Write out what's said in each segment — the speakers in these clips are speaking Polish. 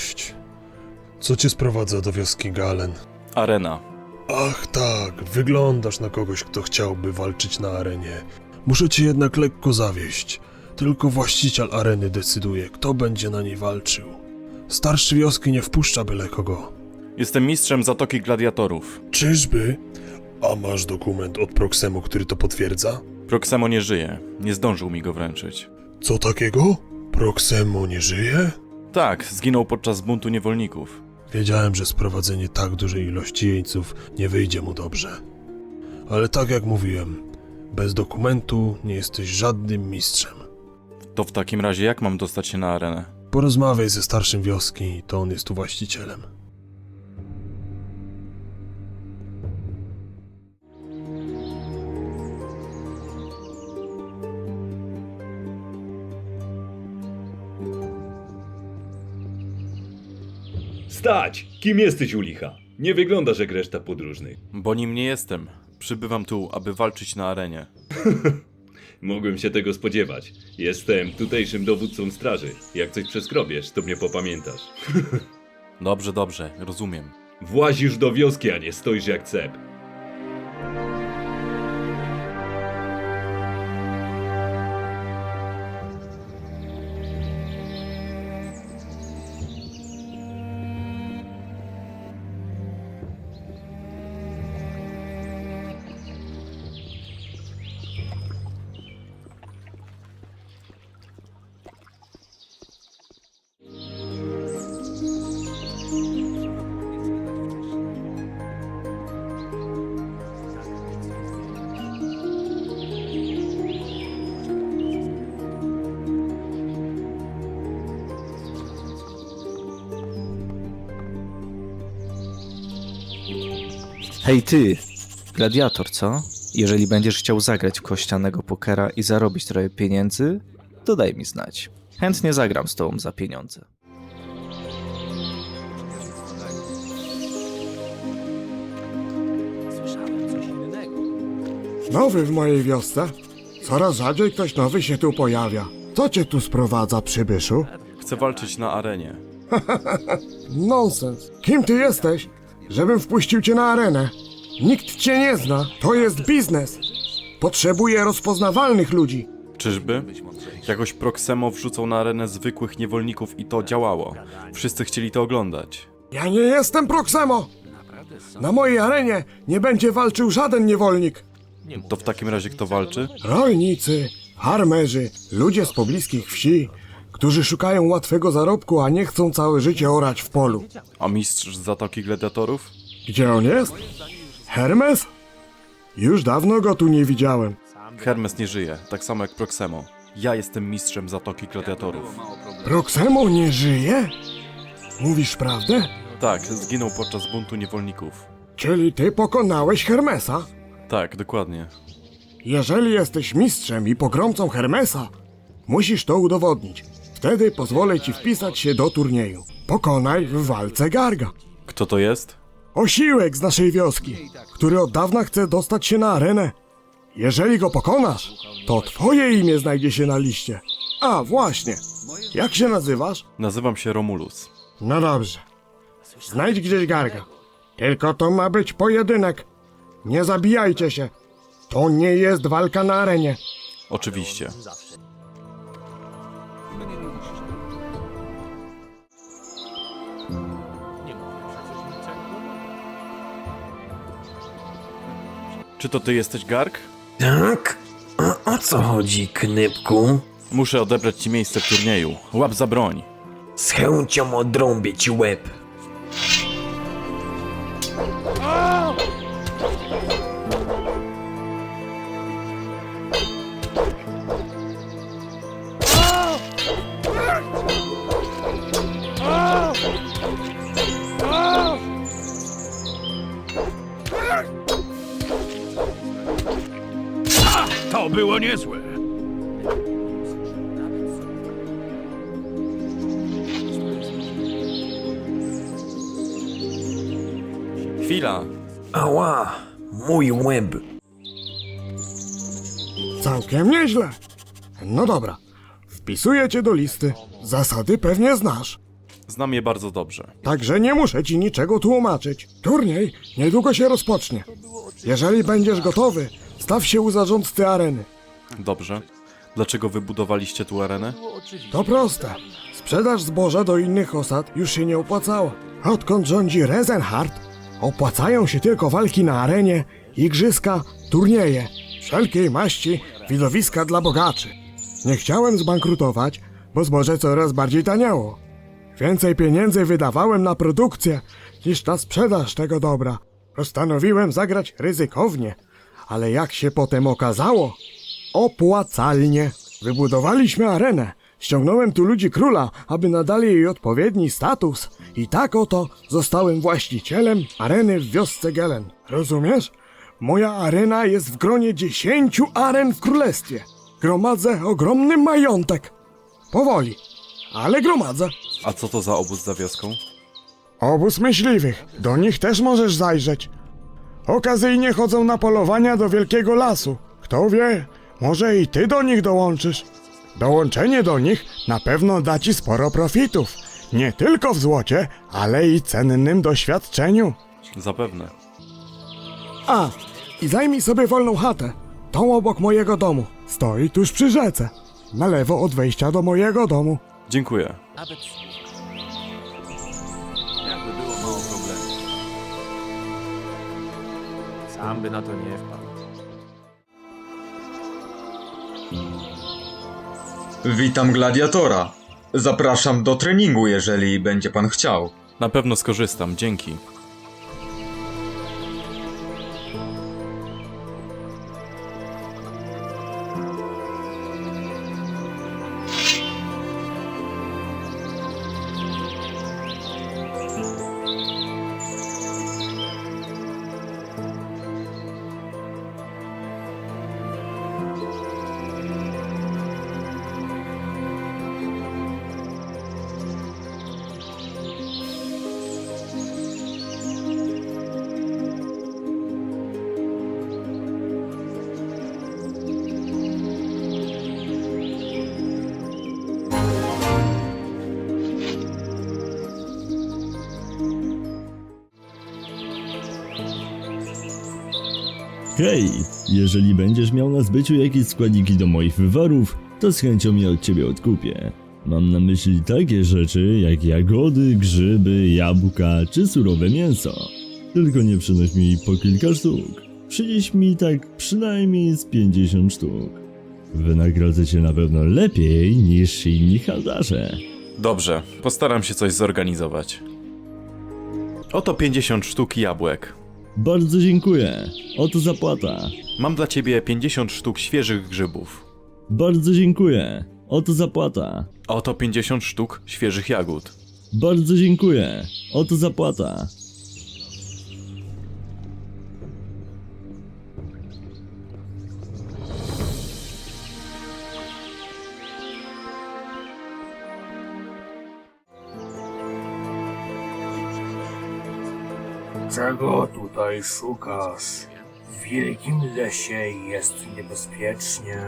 Gość. Co cię sprowadza do wioski Galen? Arena. Ach tak, wyglądasz na kogoś, kto chciałby walczyć na arenie. Muszę cię jednak lekko zawieść. Tylko właściciel areny decyduje, kto będzie na niej walczył. Starszy wioski nie wpuszcza byle kogo. Jestem mistrzem Zatoki Gladiatorów. Czyżby? A masz dokument od Proxemu, który to potwierdza? Proxemo nie żyje. Nie zdążył mi go wręczyć. Co takiego? Proxemo nie żyje? Tak, zginął podczas buntu niewolników. Wiedziałem, że sprowadzenie tak dużej ilości jeńców nie wyjdzie mu dobrze. Ale tak jak mówiłem, bez dokumentu nie jesteś żadnym mistrzem. To w takim razie jak mam dostać się na arenę? Porozmawiaj ze starszym wioski, to on jest tu właścicielem. Stać! Kim jesteś u licha? Nie wyglądasz jak reszta podróżnych. Bo nim nie jestem. Przybywam tu, aby walczyć na arenie. Mogłem się tego spodziewać. Jestem tutejszym dowódcą straży. Jak coś przeskrobiesz, to mnie popamiętasz. Dobrze, dobrze, rozumiem. Włazisz do wioski, a nie stoisz jak cep. Hej ty, gladiator, co? Jeżeli będziesz chciał zagrać w kościanego pokera i zarobić trochę pieniędzy, to daj mi znać. Chętnie zagram z tobą za pieniądze. Nowy w mojej wiosce? Coraz rzadziej ktoś nowy się tu pojawia. Co cię tu sprowadza, przybyszu? Chcę walczyć na arenie. Nonsens. Kim ty jesteś? Żebym wpuścił cię na arenę. Nikt cię nie zna. To jest biznes. Potrzebuję rozpoznawalnych ludzi. Czyżby? Jakoś Proxemo wrzucał na arenę zwykłych niewolników i to działało. Wszyscy chcieli to oglądać. Ja nie jestem Proxemo. Na mojej arenie nie będzie walczył żaden niewolnik. To w takim razie kto walczy? Rolnicy, farmerzy, ludzie z pobliskich wsi, którzy szukają łatwego zarobku, a nie chcą całe życie orać w polu. A mistrz Zatoki Gladiatorów? Gdzie on jest? Hermes? Już dawno go tu nie widziałem. Hermes nie żyje, tak samo jak Proxemo. Ja jestem mistrzem Zatoki Gladiatorów. Proxemo nie żyje? Mówisz prawdę? Tak, zginął podczas buntu niewolników. Czyli ty pokonałeś Hermesa? Tak, dokładnie. Jeżeli jesteś mistrzem i pogromcą Hermesa, musisz to udowodnić. Wtedy pozwolę ci wpisać się do turnieju. Pokonaj w walce Garga. Kto to jest? Osiłek z naszej wioski, który od dawna chce dostać się na arenę. Jeżeli go pokonasz, to twoje imię znajdzie się na liście. A, właśnie. Jak się nazywasz? Nazywam się Romulus. No dobrze. Znajdź gdzieś Garga. Tylko to ma być pojedynek. Nie zabijajcie się. To nie jest walka na arenie. Oczywiście. Czy to ty jesteś Garg? Tak? A o co chodzi, Knypku? Muszę odebrać ci miejsce w turnieju. Łap za broń. Z chęcią odrąbię ci łeb. Chwila. Ała, mój łeb. Całkiem nieźle. No dobra. Wpisuję cię do listy. Zasady pewnie znasz. Znam je bardzo dobrze. Także nie muszę ci niczego tłumaczyć. Turniej niedługo się rozpocznie. Jeżeli będziesz gotowy, staw się u zarządcy areny. Dobrze. Dlaczego wybudowaliście tu arenę? To proste. Sprzedaż zboża do innych osad już się nie opłacała. Odkąd rządzi Rezenhardt, opłacają się tylko walki na arenie, igrzyska, turnieje, wszelkiej maści, widowiska dla bogaczy. Nie chciałem zbankrutować, bo zboże coraz bardziej taniało. Więcej pieniędzy wydawałem na produkcję niż na sprzedaż tego dobra. Postanowiłem zagrać ryzykownie, ale jak się potem okazało, opłacalnie. Wybudowaliśmy arenę. Ściągnąłem tu ludzi króla, aby nadali jej odpowiedni status. I tak oto zostałem właścicielem areny w wiosce Gelen. Rozumiesz? Moja arena jest w gronie dziesięciu aren w królestwie. Gromadzę ogromny majątek. Powoli, ale gromadzę. A co to za obóz za wioską? Obóz myśliwych. Do nich też możesz zajrzeć. Okazyjnie chodzą na polowania do wielkiego lasu. Kto wie, może i ty do nich dołączysz. Dołączenie do nich na pewno da ci sporo profitów. Nie tylko w złocie, ale i cennym doświadczeniu. Zapewne. A, i zajmij sobie wolną chatę. Tą obok mojego domu. Stoi tuż przy rzece. Na lewo od wejścia do mojego domu. Dziękuję. Jakby było mało problemów. Sam by na to nie wpadł. Witam gladiatora. Zapraszam do treningu, jeżeli będzie pan chciał. Na pewno skorzystam, dzięki. Hej, jeżeli będziesz miał na zbyciu jakieś składniki do moich wywarów, to z chęcią je od ciebie odkupię. Mam na myśli takie rzeczy jak jagody, grzyby, jabłka czy surowe mięso. Tylko nie przynoś mi po kilka sztuk. Przynieś mi tak przynajmniej z 50 sztuk. Wynagrodzę cię na pewno lepiej niż inni handlarze. Dobrze, postaram się coś zorganizować. Oto 50 sztuk jabłek. Bardzo dziękuję. Oto zapłata. Mam dla ciebie 50 sztuk świeżych grzybów. Bardzo dziękuję. Oto zapłata. Oto 50 sztuk świeżych jagód. Bardzo dziękuję. Oto zapłata. Czego tutaj szukasz? W wielkim lesie jest niebezpiecznie,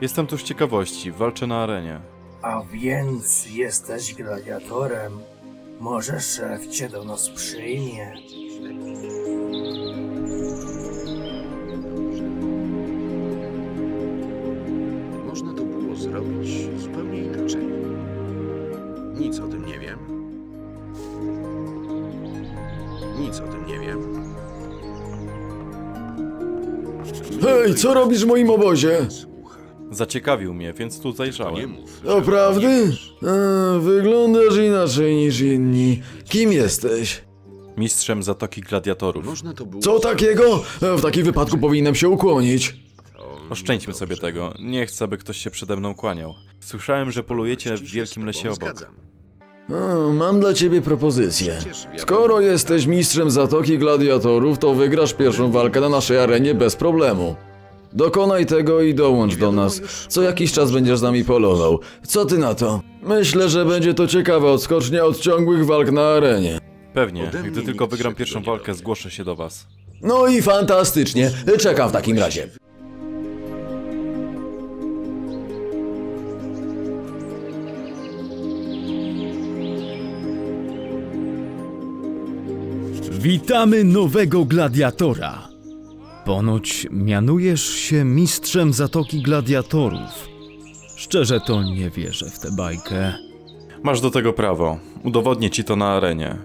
Jestem tu z ciekawości, walczę na arenie. a więc jesteś gladiatorem. Może szef cię do nas przyjmie. Hej, co robisz w moim obozie? Zaciekawił mnie, więc tu zajrzałem. E, wyglądasz inaczej niż inni. Kim jesteś? Mistrzem Zatoki Gladiatorów. Można to było Co takiego? E, w takim wypadku powinienem się ukłonić. Oszczędźmy sobie tego. Nie chcę, by ktoś się przede mną kłaniał. Słyszałem, że polujecie w wielkim lesie obok. Zgadzam. Mam dla ciebie propozycję. Skoro jesteś mistrzem Zatoki Gladiatorów, to wygrasz pierwszą walkę na naszej arenie bez problemu. Dokonaj tego i dołącz do nas. Co jakiś czas będziesz z nami polował. Co ty na to? Myślę, że będzie to ciekawa odskocznia od ciągłych walk na arenie. Pewnie, gdy tylko wygram pierwszą walkę, zgłoszę się do was. No i fantastycznie. Czekam w takim razie. Witamy nowego gladiatora. Ponoć mianujesz się mistrzem Zatoki Gladiatorów. Szczerze to nie wierzę w tę bajkę. Masz do tego prawo. Udowodnię ci to na arenie.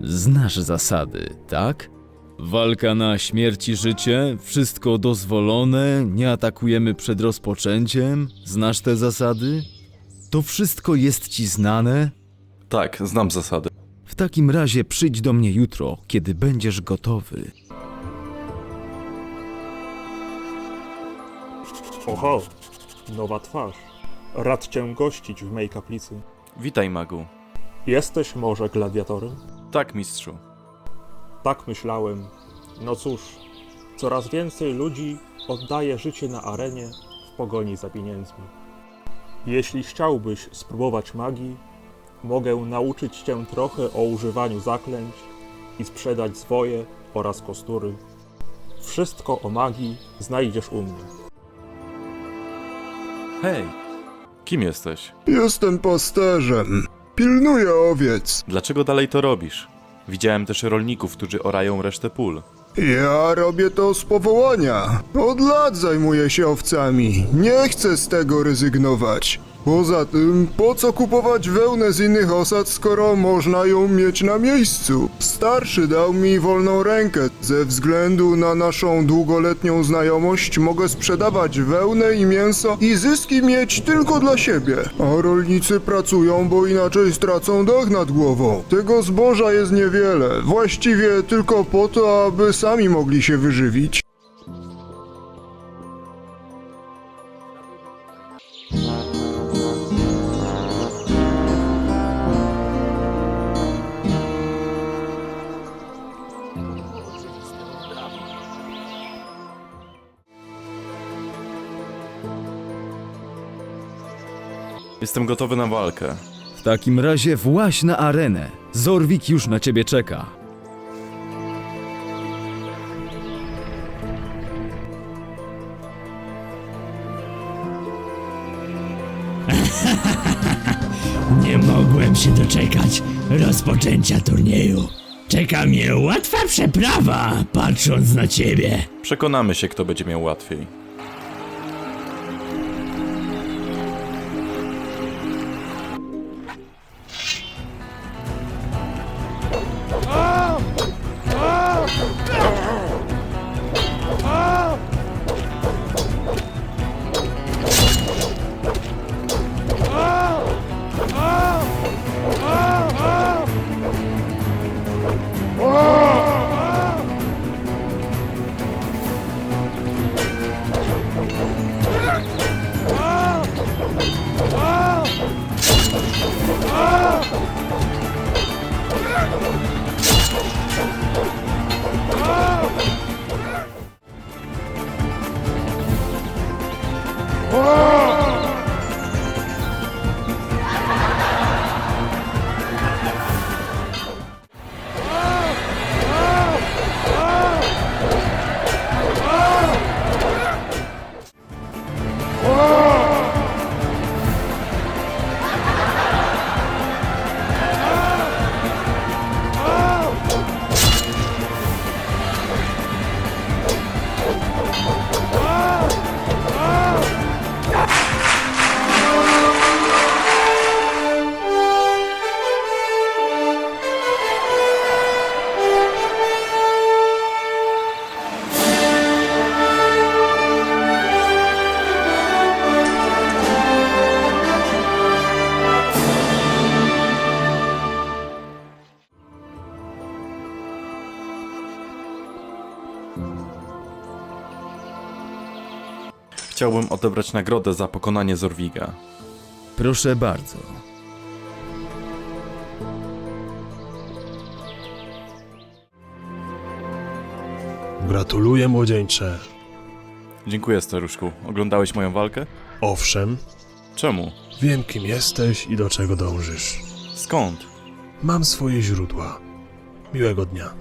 Znasz zasady, tak? Walka na śmierć i życie, wszystko dozwolone, nie atakujemy przed rozpoczęciem. Znasz te zasady? To wszystko jest ci znane? Tak, znam zasady. W takim razie przyjdź do mnie jutro, kiedy będziesz gotowy. Oho, nowa twarz. Rad cię gościć w mej kaplicy. Witaj, magu. Jesteś może gladiatorem? Tak, mistrzu. Tak myślałem. No cóż, coraz więcej ludzi oddaje życie na arenie w pogoni za pieniędzmi. Jeśli chciałbyś spróbować magii, mogę nauczyć cię trochę o używaniu zaklęć i sprzedać zwoje oraz kostury. Wszystko o magii znajdziesz u mnie. Hej, kim jesteś? Jestem pasterzem. Pilnuję owiec. Dlaczego dalej to robisz? Widziałem też rolników, którzy orają resztę pól. Ja robię to z powołania. Od lat zajmuję się owcami. Nie chcę z tego rezygnować. Poza tym, po co kupować wełnę z innych osad, skoro można ją mieć na miejscu? Starszy dał mi wolną rękę. Ze względu na naszą długoletnią znajomość mogę sprzedawać wełnę i mięso i zyski mieć tylko dla siebie. A rolnicy pracują, bo inaczej stracą dach nad głową. Tego zboża jest niewiele. Właściwie tylko po to, aby sami mogli się wyżywić. Jestem gotowy na walkę. W takim razie właź na arenę. Zorwik już na ciebie czeka. Nie mogłem się doczekać rozpoczęcia turnieju. Czeka mnie łatwa przeprawa, patrząc na ciebie. Przekonamy się, kto będzie miał łatwiej. Whoa! Chciałbym odebrać nagrodę za pokonanie Zorwiga. Proszę bardzo. Gratuluję, młodzieńcze. Dziękuję, staruszku. Oglądałeś moją walkę? Owszem, Czemu? wiem kim jesteś i do czego dążysz. Skąd? Mam swoje źródła. Miłego dnia.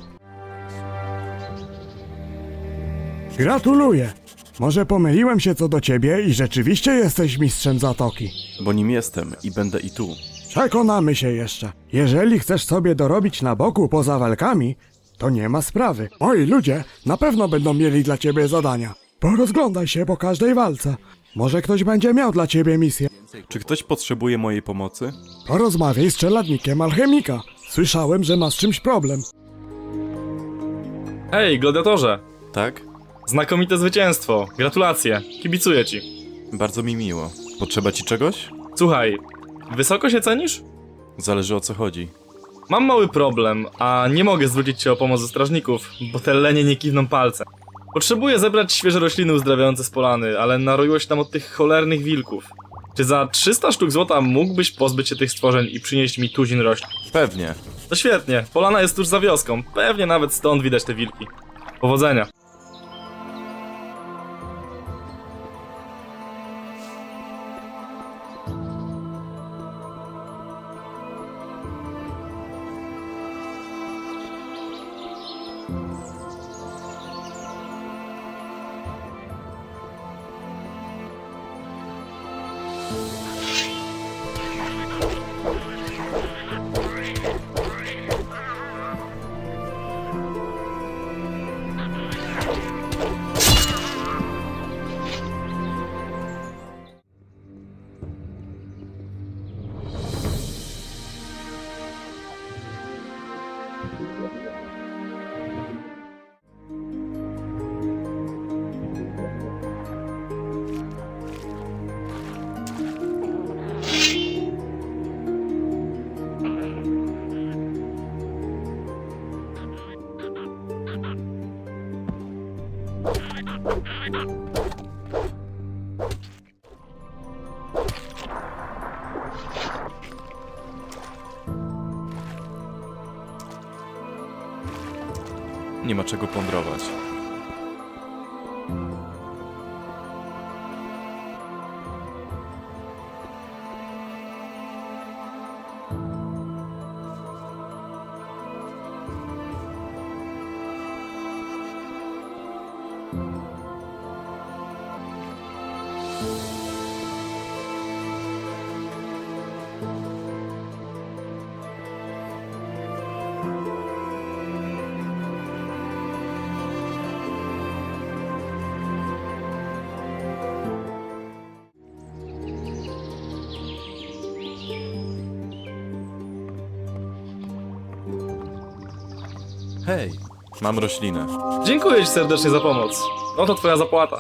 Gratuluję. Może pomyliłem się co do ciebie i rzeczywiście jesteś mistrzem Zatoki. Bo nim jestem i będę i tu. Przekonamy się jeszcze. Jeżeli chcesz sobie dorobić na boku poza walkami, To nie ma sprawy. Moi ludzie na pewno będą mieli dla ciebie zadania. Porozglądaj się po każdej walce. Może ktoś będzie miał dla ciebie misję. Czy ktoś potrzebuje mojej pomocy? Porozmawiaj z czeladnikiem alchemika. Słyszałem, że masz czymś problem. Hej, gladiatorze! Tak? Znakomite zwycięstwo! Gratulacje! Kibicuję ci! Bardzo mi miło. Potrzeba ci czegoś? Słuchaj, wysoko się cenisz? Zależy o co chodzi. Mam mały problem, a nie mogę zwrócić się o pomoc ze strażników, bo te lenie nie kiwną palcem. Potrzebuję zebrać świeże rośliny uzdrawiające z polany, ale naroiło się tam od tych cholernych wilków. Czy za 300 sztuk złota mógłbyś pozbyć się tych stworzeń i przynieść mi tuzin roślin? Pewnie. To świetnie, polana jest tuż za wioską, pewnie nawet stąd widać te wilki. Powodzenia. Nie ma czego plądrować. Hej, mam roślinę. Dziękuję ci serdecznie za pomoc. Oto twoja zapłata.